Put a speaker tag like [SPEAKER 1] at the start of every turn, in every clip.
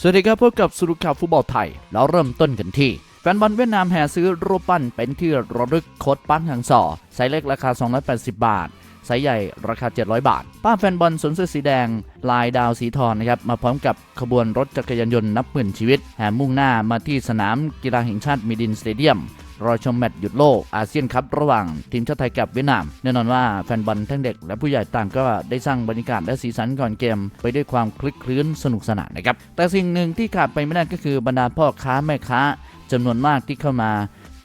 [SPEAKER 1] สวัสดีครับพบกับสรุปข่าวฟุตบอลไทย แล้วเริ่มต้นกันที่ แฟนบอลเวียดนามแห่ซื้อรูปปั้นเป็นที่ระลึกโค้ดปั้นหังสอไซส์เล็กราคา 280 บาทไซส์ใหญ่ราคา 700 บาท ป้าแฟนบอลสวมเสื้อสีแดง ลายดาวสีทองนะครับ มาพร้อมกับขบวนรถจักรยานยนต์นับหมื่นชีวิต แห่มุ่งหน้ามาที่สนามกีฬาแห่งชาติมีดินสเตเดียม รอชมแมตช์หยุดโลกอาเซียนคับระหว่างทีมชาติไทยกับเวียดนาม แน่นอนว่าแฟนบอลทั้งเด็กและผู้ใหญ่ต่างก็ได้สร้างบรรยากาศและสีสันก่อนเกม ไปด้วยความคลึกคลื้นสนุกสนานนะครับแต่สิ่งหนึ่งที่ขาดไปไม่ได้ก็คือบรรดาพ่อค้าแม่ค้าจำนวนมากที่เข้ามา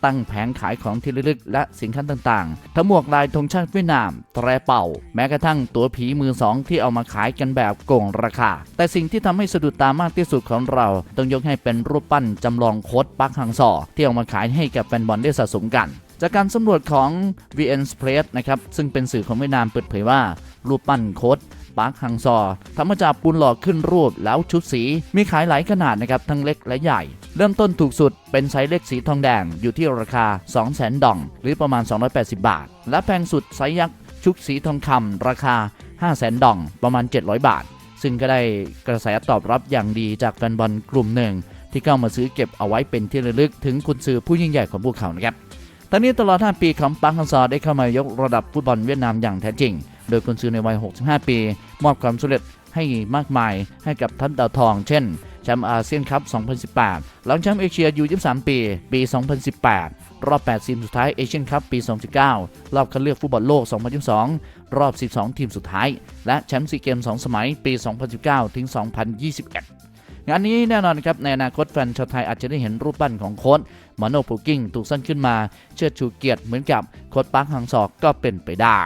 [SPEAKER 1] ตั้งแผงขายของที่ระลึกและสินค้าต่างๆ ทั้งหมวกลายธงชาติเวียดนามแตรเป่า แม้กระทั่งตัวผีมือสองที่เอามาขายกันแบบโกงราคา แต่สิ่งที่ทำให้สะดุดตามากที่สุดของเรา ต้องยกให้เป็นรูปปั้นจำลองโคดปักฮังซอที่เอามาขายให้กับแฟนบอลได้สะสมกันจากการสำรวจของ VN Spread นะครับ ซึ่งเป็นสื่อของเวียดนามเปิดเผยว่า รูปปั้นโค้ด ปาร์คฮังซอทำมาจากปูนหล่อขึ้นรูปแล้วชุดสี มีขายหลายขนาดนะครับทั้งเล็กและใหญ่ เริ่มต้นถูกสุดเป็นไซส์เล็กสีทองแดงอยู่ที่ราคา 200,000 ดอง หรือประมาณ 280 บาท และแพงสุดไซส์ยักษ์ชุดสีทองคำราคา 500,000 ดอง ประมาณ 700 บาท ซึ่งก็ได้กระแสตอบรับอย่างดีจากแฟนบอลกลุ่มหนึ่ง ที่เข้ามาซื้อเก็บเอาไว้เป็นที่ระลึกถึงคุณซื้อผู้ยิ่งใหญ่ของพวกเขานะครับตอนนี้ตลอด 5 ปีของปังฮังซอได้เข้ามายกระดับฟุตบอลเวียดนามอย่างแท้จริงโดยกุนซือในวัย 65 ปี มอบความสำเร็จให้มากมายให้กับทัพดาวทอง เช่นแชมป์อาเซียนคัพ 2018 หลังแชมป์เอเชียยู23 ปี ปี 2018 รอบ 8 ทีมสุดท้ายเอเชียนคัพ ปี 2019 รอบคัดเลือกฟุตบอลโลก 2022 รอบ 12 ทีมสุดท้าย และแชมป์ซีเกม 2 สมัย ปี 2019 ถึง 2021งานนี้แน่นอนครับในอนาคตแฟนชาวไทยอาจจะได้เห็นรูปปั้นของโค้ชมาโนปูกิ้งถูกสร้างขึ้นมา เชิดชูเกียรติเหมือนกับโค้ชปาร์คฮังซอกก็เป็นไปได้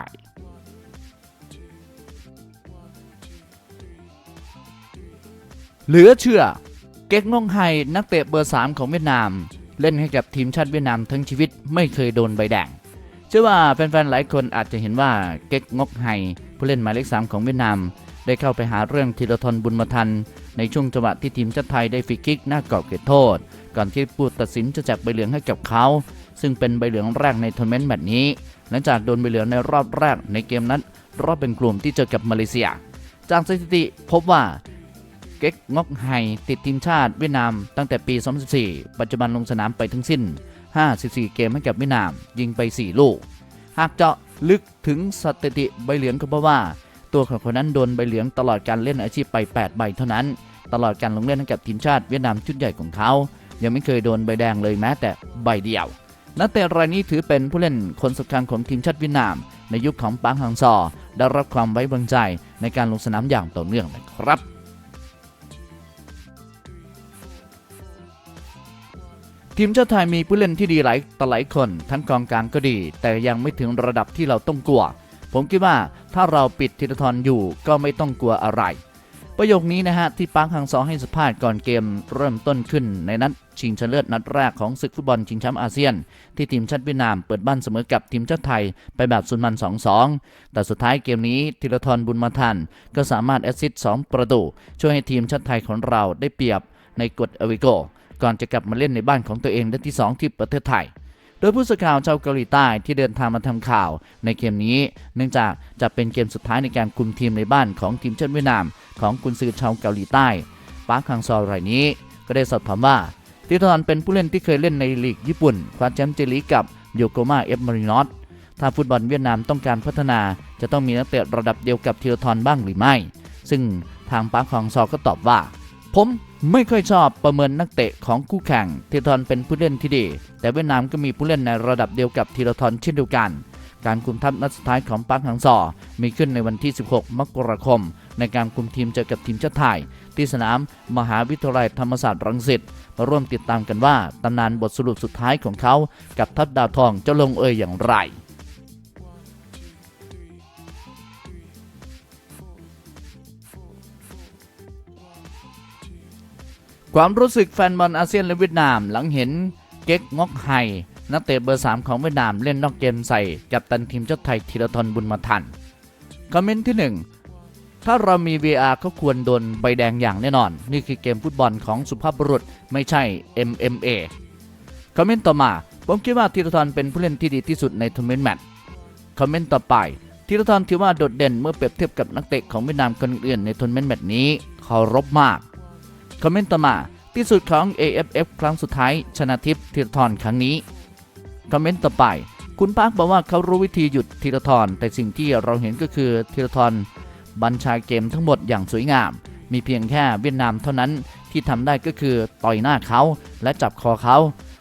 [SPEAKER 1] เหลือเชื่อ เก๊กงงไฮนักเตะเบอร์ 3 ของเวียดนาม เล่นให้กับทีมชาติเวียดนามทั้งชีวิตไม่เคยโดนใบแดงเชื่อว่าแฟนๆหลายคนอาจจะเห็นว่าเก๊กงกไฮผู้เล่นหมายเลข 3 ของเวียดนาม ได้เข้าไปหาเรื่องธีรทนบุญมาทัน ในช่วงจังหวะที่ทีมชาติไทยได้ฟรีคิกหน้ากรอบเขตโทษ ก่อนที่ผู้ตัดสินจะแจกใบเหลืองให้กับเขาซึ่งเป็นใบเหลืองแรกในทัวร์นาเมนต์แบบนี้ หลังจากโดนใบเหลืองในรอบแรกในเกมนั้นรอบเป็นกลุ่มที่เจอกับมาเลเซีย จากสถิติพบว่า เก๊กงอกไฮติดทีมชาติเวียดนามตั้งแต่ปี 2014 ปัจจุบันลงสนามไปทั้งสิ้น 54 เกมให้กับเวียดนาม ยิงไป 4 ลูก หากเจาะลึกถึงสถิติใบเหลืองก็เพราะว่า ตัวของคนนั้นโดนใบเหลืองตลอดการเล่นอาชีพไป 8 ใบเท่านั้น ตลอดการลงเล่นให้กับทีมชาติเวียดนามชุดใหญ่ของเขา ยังไม่เคยโดนใบแดงเลยแม้แต่ใบเดียวนักเตะรายนี้ถือเป็นผู้เล่นคนสำคัญของทีมชาติเวียดนาม ในยุคของปางฮังซอได้รับความไว้วางใจในการลงสนามอย่างต่อเนื่องนะครับ ทีมชาติไทยมีผู้เล่นที่ดีหลายต่อหลายคน ทั้งกองกลางก็ดี แต่ยังไม่ถึงระดับที่เราต้องกลัว ผมคิดว่าถ้าเราปิดธีรทรอยู่ก็ไม่ต้องกลัวอะไร ประโยคนี้นะฮะ ที่ปาร์คฮังซอให้สัมภาษณ์ก่อนเกมเริ่มต้นขึ้นในนัดชิงชนะเลิศนัดแรกของศึกฟุตบอลชิงแชมป์อาเซียน ที่ทีมชาติเวียดนามเปิดบ้านเสมอกับทีมชาติไทยไปแบบสุนมัน 2-2 แต่สุดท้ายเกมนี้ธีรทรบุญมาทันก็สามารถแอสซิสต์2ประตูช่วยให้ทีมชาติไทยของเราได้เปรียบในกฎอวิโก ก่อนจะกลับมาเล่นในบ้านของตัวเองนัดที่ 2 ที่ประเทศไทย โดยผู้สื่อข่าวชาวเกาหลีใต้ที่เดินทางมาทำข่าวในเกมนี้ เนื่องจากจะเป็นเกมสุดท้ายในการคุมทีมในบ้านของทีมชาติเวียดนาม ของกุนซือชาวเกาหลีใต้ปาร์คฮังซอรายนี้ ก็ได้สอบถามว่าทิทอนเป็นผู้เล่นที่เคยเล่นในลีกญี่ปุ่นคว้าแชมป์เจลีกับโยโกมาเอฟมารินอสถ้าฟุตบอลเวียดนามต้องการพัฒนา จะต้องมีนักเตะระดับเดียวกับธีรทรบ้างหรือไม่ ซึ่งทางปาร์คฮังซอก็ตอบว่า ผมไม่ค่อยชอบประเมินนักเตะของคู่แข่งธีรทรเป็นผู้เล่นที่ดี แต่เวียดนามก็มีผู้เล่นในระดับเดียวกับธีรทรเช่นเดียวกัน การคุมทัพนัดสุดท้ายของปาร์คฮังซอมีขึ้นในวันที่ 16 มกราคม ในการคุมทีมเจอกับทีมชาติไทย ที่สนามมหาวิทยาลัยธรรมศาสตร์รังสิตมาร่วมติดตามกันว่าตำนานบทสรุปสุดท้ายของเขา กับทัพดาวทองจะลงเอยอย่างไร ความรู้สึกแฟนบอลอาเซียนและเวียดนามหลังเห็นเก๊กงอกไฮนักเตะเบอร์ 3 ของเวียดนามเล่นนอกเกมใส่กับตันทีมชาติไทยธีรทรบุญมาทัน คอมเมนต์ที่ 1 ถ้าเรามี VR ก็ควรโดนใบแดงอย่างแน่นอน นี่คือเกมฟุตบอลของสุภาพบุรุษไม่ใช่ MMA คอมเมนต์ต่อมาผมคิดว่าธีรทรเป็นผู้เล่นที่ดีที่สุดในทัวร์นาเมนต์แมตช์คอมเมนต์ต่อไปธีรทรถือว่าโดดเด่นเมื่อเปรียบเทียบกับนักเตะของเวียดนามคนอื่นในทัวร์นาเมนต์แมตช์นี้เคารพมาก คอมเมนต์ต่อมาที่สุดของ AFF ครั้งสุดท้าย ชนะทิพย์ธีรทรครั้งนี้ คอมเมนต์ต่อไป คุณปาร์คบอกว่าเขารู้วิธีหยุดธีรทรแต่สิ่งที่เราเห็นก็คือธีรทรบัญชาเกมทั้งหมดอย่างสวยงาม มีเพียงแค่เวียดนามเท่านั้นที่ทำได้ก็คือต่อยหน้าเขาและจับคอเขา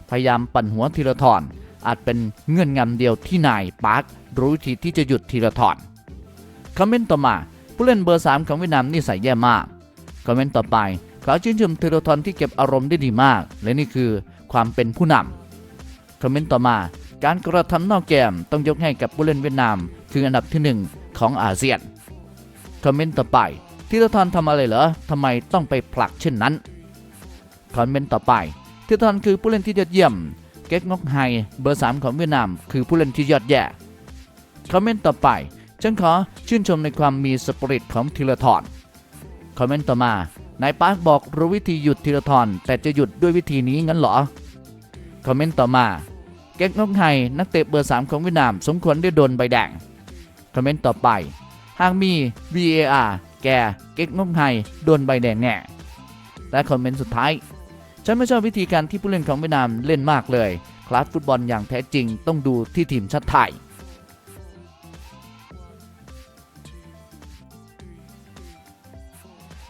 [SPEAKER 1] พยายามปั่นหัวธีรทรอาจเป็นเงื่อนงำเดียวที่นายปาร์ครู้วิธีที่จะหยุดธีรทรคอมเมนต์ต่อมา ผู้เล่นเบอร์ 3 ของเวียดนามนิสัยแย่มากคอมเมนต์ต่อไป ขอชื่นชมธีรทรที่เก็บอารมณ์ได้ดีมาก และนี่คือความเป็นผู้นำคอมเมนต์ต่อมา การกระทำนอกเกมต้องยกให้กับผู้เล่นเวียดนาม คืออันดับที่ 1 ของอาเซียนคอมเมนต์ต่อไปธีรทรทำอะไรเหรอทำไมต้องไปผลักเช่นนั้น คอมเมนต์ต่อไปธีรทรคือผู้เล่นที่ยอดเยี่ยม เก๊กงอกไฮเบอร์ 3 ของเวียดนาม คือผู้เล่นที่ยอดแย่ คอมเมนต์ต่อไป ฉันขอชื่นชมในความมีสปิริตของธีรทรคอมเมนต์ต่อมา นายปาร์คบอกรู้วิธีหยุดธีรทรแต่จะหยุดด้วยวิธีนี้งั้นเหรอ คอมเมนต์ต่อมา เก๊กนกไฮนักเตะเบอร์3ของเวียดนามสมควรได้โดนใบแดง คอมเมนต์ต่อไป หากมี VAR แกเก๊กนกไฮโดนใบแดงแน่และคอมเมนต์สุดท้าย ฉันไม่ชอบวิธีการที่ผู้เล่นของเวียดนามเล่นมากเลย คลาสฟุตบอลอย่างแท้จริงต้องดูที่ทีมชาติไทย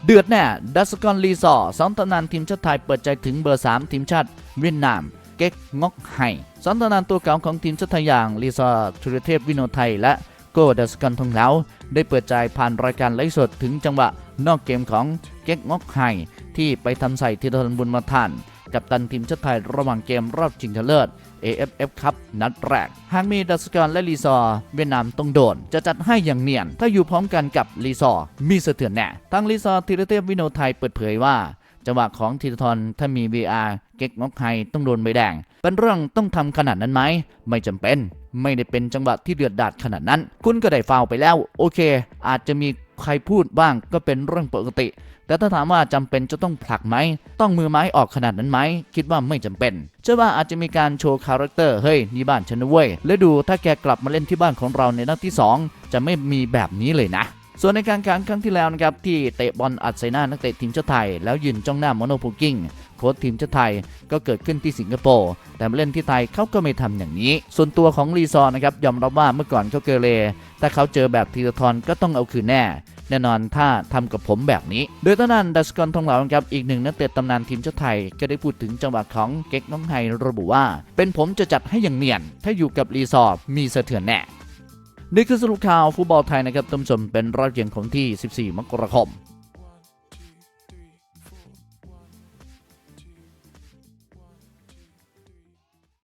[SPEAKER 1] เดือดแน่ ดัสกอนลีซอสองตำนานทีมชาติไทยเปิดใจถึงเบอร์ 3 ทีมชาติเวียดนาม เก๊กงอกไห่สองตำนานตัวเก่าของทีมชาติไทยอย่างลีซอร์ธุรเทพวิโนไทยและโกดัสกอนทองเหลาได้เปิดใจผ่านรายการไลฟ์สดถึงจังหวะนอกเกมของเก๊กงอกไห่ที่ไปทำใส่ธีรทรบุญมาทาน กับตันทีมชาติไทยระหว่างเกมรอบชิงชนะเลิศ AFF ครับนัดแรก หากมีดัสกอนและลีซอเวียดนามต้องโดน จะจัดให้อย่างเนียน ถ้าอยู่พร้อมกันกับลีซอมีเสถียรแน่ทั้งลีซอร์ธีรเทพวิโนไทยเปิดเผยว่าจังหวะของธีรทรถ้ามี VR เก๊กงอกไฮต้องโดนใบแดง เป็นเรื่องต้องทำขนาดนั้นไหม ไม่จำเป็น ไม่ได้เป็นจังหวะที่เดือดดาดขนาดนั้น คุณก็ได้ฟาวไปแล้ว โอเค อาจจะมี ใครพูดบ้างก็เป็นเรื่องปกติ แต่ถ้าถามว่าจำเป็นจะต้องผลักไหม ต้องมือไม้ออกขนาดนั้นไหม คิดว่าไม่จำเป็น เชื่อว่าอาจจะมีการโชว์คาแรคเตอร์ เฮ้ย นี่บ้านฉันนะเว้ย และดูถ้าแกกลับมาเล่นที่บ้านของเราในนัดที่ 2 จะไม่มีแบบนี้เลยนะส่วนในการแข่งครั้งที่แล้วนะครับที่เตะบอลอัดใส่หน้านักเตะทีมชาติไทย แล้วยืนจ้องหน้าโมโนโพกิ้ง โค้ชทีมชาติไทยก็เกิดขึ้นที่สิงคโปร์แต่มาเล่นที่ไทยเขาก็ไม่ทำอย่างนี้ ส่วนตัวของรีซอร์นะครับยอมรับว่าเมื่อก่อนเขาเกเรถ้าเขาเจอแบบธีรทรก็ต้องเอาคืนแน่ แน่นอนถ้าทำกับผมแบบนี้ โดยตอนนั้นดัสกอนทองเหลาครับอีกหนึ่งนักเตะตำนานทีมชาติไทย ก็ได้พูดถึงจังหวะของเก๊กน้องไฮระบุว่า เป็นผมจะจัดให้อย่างเนียน ถ้าอยู่กับรีซอร์มีเสถียรแน่นี่คือสรุปข่าวฟุตบอลไทยนะครับท่านผู้ชมเป็นรอบเย็นของที่ 14 มกราคม